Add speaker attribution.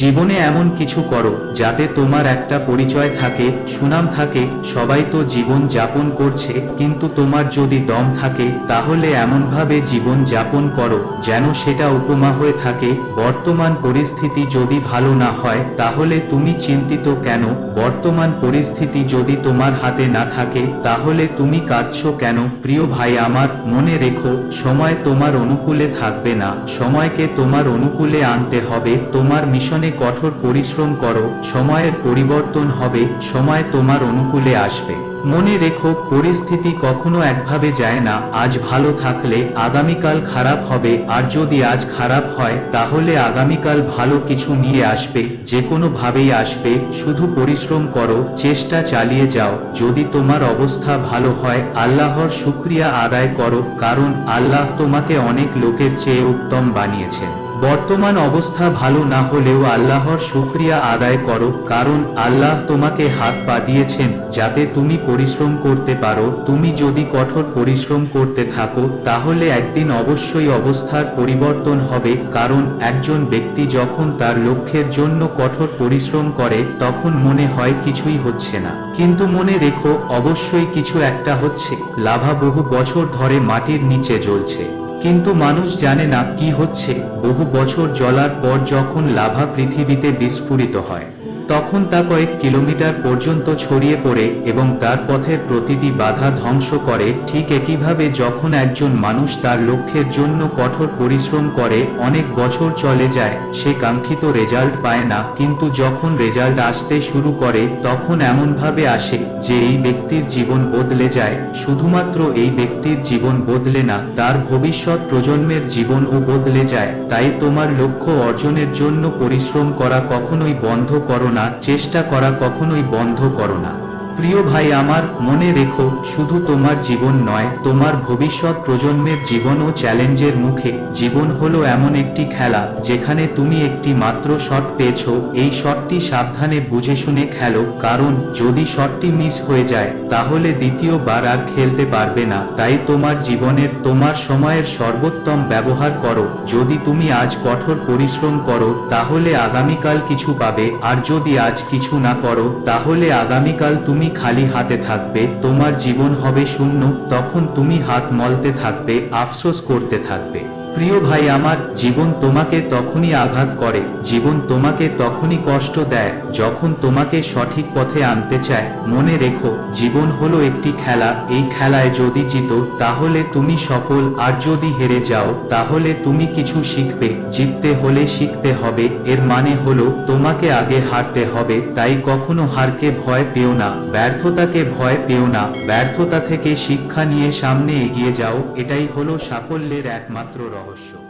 Speaker 1: জীবনে এমন কিছু করো যাতে তোমার একটা পরিচয় থাকে, সুনাম থাকে, সবাই তো জীবন যাপন করছে, কিন্তু তোমার যদি দম থাকে, তাহলে এমনভাবে জীবন যাপন করো যেন সেটা উপমা হয়ে থাকে, বর্তমান পরিস্থিতি যদি ভালো না হয়, তাহলে তুমি চিন্তিত কেন? বর্তমান পরিস্থিতি যদি তোমার হাতে না থাকে, তাহলে তুমি কাঁদছো কেন? প্রিয় ভাই, আমার মনে রেখো, সময় তোমার অনুকূলে থাকবে না, সময়কে তোমার অনুকূলে আনতে হবে, তোমার মিশনে কঠোর পরিশ্রম করো, সময়ের পরিবর্তন হবে, সময় তোমার অনুকূলে আসবে। মনে রেখো, পরিস্থিতি কখনো একভাবে যায় না, আজ ভালো থাকলে আগামীকাল খারাপ হবে, আর যদি আজ খারাপ হয়, তাহলে আগামীকাল ভালো কিছু নিয়ে আসবে যে কোনো ভাবেই আসবে, শুধু পরিশ্রম করো, চেষ্টা চালিয়ে যাও, যদি তোমার অবস্থা ভালো হয়, আল্লাহর শুক্রিয়া আদায় করো, কারণ আল্লাহ তোমাকে অনেক লোকের চেয়ে উত্তম বানিয়েছেন। বর্তমান অবস্থা ভালো না হলেও আল্লাহর শুক্রিয়া আদায় করো, কারণ আল্লাহ তোমাকে হাত পা দিয়েছেন যাতে তুমি পরিশ্রম করতে পারো। তুমি যদি কঠোর পরিশ্রম করতে থাকো, তাহলে একদিন অবশ্যই অবস্থার পরিবর্তন হবে, কারণ একজন ব্যক্তি যখন তার লক্ষ্যের জন্য কঠোর পরিশ্রম করে, তখন মনে হয় কিছুই হচ্ছে না। কিন্তু মনে রেখো, অবশ্যই কিছু একটা হচ্ছে। লাভা বহু বছর ধরে মাটির নিচে জ্বলছে। কিন্তু মানুষ জানে না কি হচ্ছে। বহু বছর জলার পর যখন লাভা পৃথিবীতে বিস্ফোরিত হয়। তখন তা কয়েক কিলোমিটার পর্যন্ত ছড়িয়ে পড়ে এবং তার পথের প্রতিটি বাধা ধ্বংস করে, ঠিক একইভাবে যখন একজন মানুষ তার লক্ষ্যের জন্য কঠোর পরিশ্রম করে, অনেক বছর চলে যায়, সে কাঙ্ক্ষিত রেজাল্ট পায় না, কিন্তু যখন রেজাল্ট আসতে শুরু করে, তখন এমনভাবে আসে যে এই ব্যক্তির জীবন বদলে যায়, শুধুমাত্র এই ব্যক্তির জীবন বদলে না, তার ভবিষ্যৎ প্রজন্মের জীবনও বদলে যায়, তাই তোমার লক্ষ্য অর্জনের জন্য পরিশ্রম করা কখনোই বন্ধ করো না। চেষ্টা করা কখনোই বন্ধ করো না। প্রিয় ভাই, আমার মনে রেখো, শুধু তোমার জীবন নয়, তোমার ভবিষ্যৎ প্রজন্মের জীবনও চ্যালেঞ্জের মুখে, জীবন হলো এমন একটি খেলা, যেখানে তুমি একটি মাত্র শট পেয়েছ, এই শটটি সাবধানে বুঝে শুনে খেলো, কারণ যদি শটটি মিস হয়ে যায়, তাহলে দ্বিতীয়বার আর খেলতে পারবে না, তাই তোমার জীবনের, তোমার সময়ের সর্বোত্তম ব্যবহার করো, যদি তুমি আজ কঠোর পরিশ্রম করো, তাহলে আগামীকাল কিছু পাবে, আর যদি আজ কিছু না করো, তাহলে আগামীকাল তুমি খালি হাতে থাকবে, তোমার জীবন হবে শূন্য, তখন তুমি হাত মলতে থাকবে, আফসোস করতে থাকবে। প্রিয় ভাই, আমার জীবন তোমাকে তখনই আঘাত করে, জীবন তোমাকে তখনই কষ্ট দেয়, যখন তোমাকে সঠিক পথে আনতে চায়। মনে রেখো, জীবন হলো একটি খেলা, এই খেলায় যদি জিতো, তাহলে তুমি সফল, আর যদি হেরে যাও, তাহলে তুমি কিছু শিখবে, জিততে হলে শিখতে হবে, এর মানে হলো তোমাকে আগে হারতে হবে, তাই কখনো হারকে ভয় পেও না, ব্যর্থতাকে ভয় পেও না, ব্যর্থতা থেকে শিক্ষা নিয়ে সামনে এগিয়ে যাও, এটাই হলো সাফল্যের একমাত্র благо, що